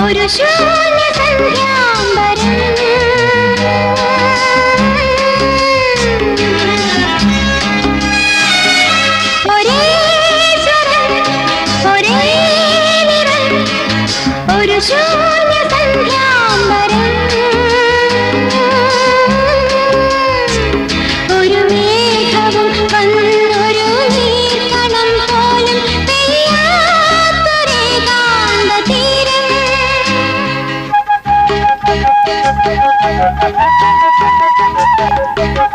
ഒരു ശൂന്യ സന്ധ്യാംബരൻ ഒരേ സ്വരം ഒരേ നിറം ഒരു ശൂന്യ സന്ധ്യാംബരൻ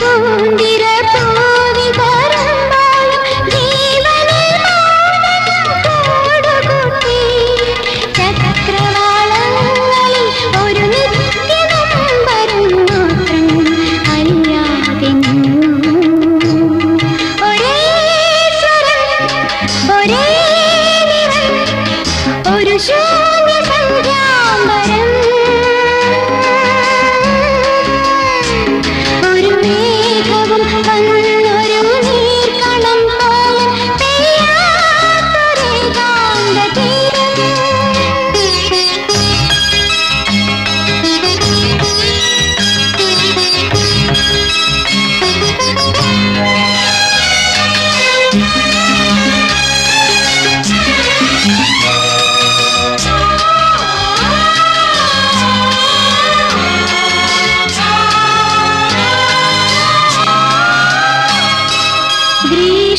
பூந்திர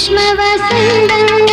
ग्रीष्मवसन्दङ्ग